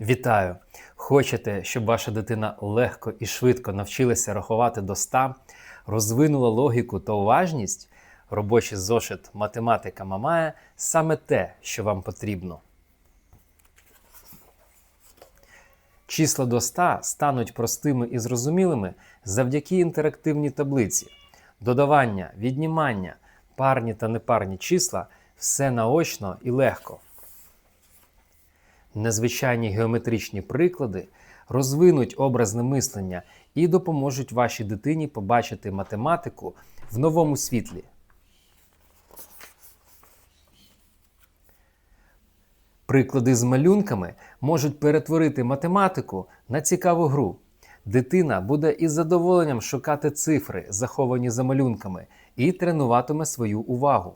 Вітаю! Хочете, щоб ваша дитина легко і швидко навчилася рахувати до 100, розвинула логіку та уважність? Робочий зошит математика Мамая саме те, що вам потрібно. Числа до 100 стануть простими і зрозумілими завдяки інтерактивній таблиці. Додавання, віднімання, парні та непарні числа все наочно і легко. Незвичайні геометричні приклади розвинуть образне мислення і допоможуть вашій дитині побачити математику в новому світлі. Приклади з малюнками можуть перетворити математику на цікаву гру. Дитина буде із задоволенням шукати цифри, заховані за малюнками, і тренуватиме свою увагу.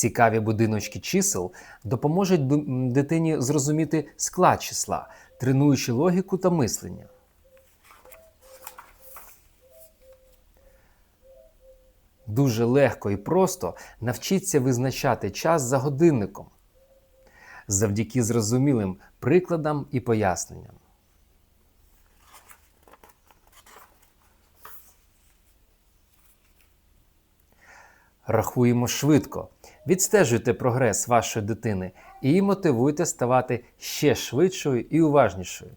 Цікаві будиночки чисел допоможуть дитині зрозуміти склад числа, тренуючи логіку та мислення. Дуже легко і просто навчіться визначати час за годинником завдяки зрозумілим прикладам і поясненням. Рахуємо швидко. Відстежуйте прогрес вашої дитини і мотивуйте ставати ще швидшою і уважнішою.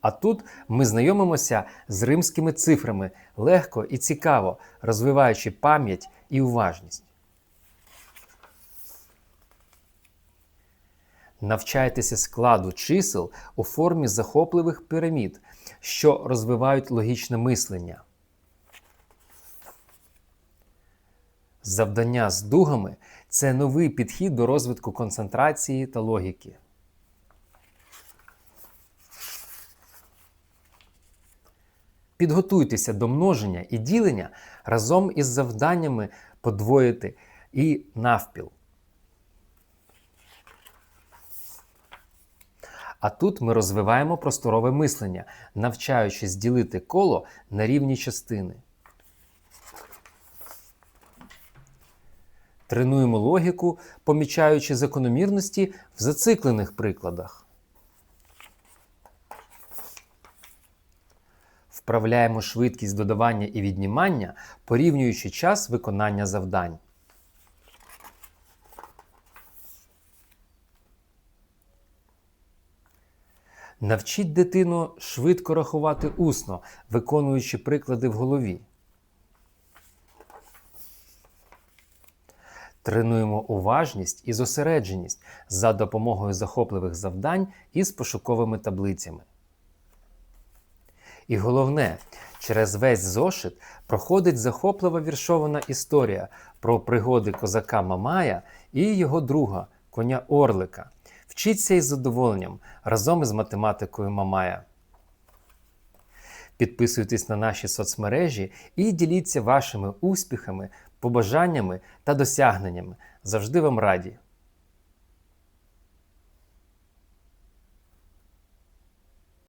А тут ми знайомимося з римськими цифрами легко і цікаво, розвиваючи пам'ять і уважність. Навчайтеся складу чисел у формі захопливих пірамід, що розвивають логічне мислення. Завдання з дугами це новий підхід до розвитку концентрації та логіки. Підготуйтеся до множення і ділення разом із завданнями подвоїти і навпіл. А тут ми розвиваємо просторове мислення, навчаючись ділити коло на рівні частини. Тренуємо логіку, помічаючи закономірності в зациклених прикладах. Вправляємо швидкість додавання і віднімання, порівнюючи час виконання завдань. Навчіть дитину швидко рахувати усно, виконуючи приклади в голові. Тренуємо уважність і зосередженість за допомогою захопливих завдань із пошуковими таблицями. І головне, через весь зошит проходить захоплива віршована історія про пригоди козака Мамая і його друга, коня Орлика. Вчіться із задоволенням разом із математикою Мамая. Підписуйтесь на наші соцмережі і діліться вашими успіхами, побажаннями та досягненнями. Завжди вам раді!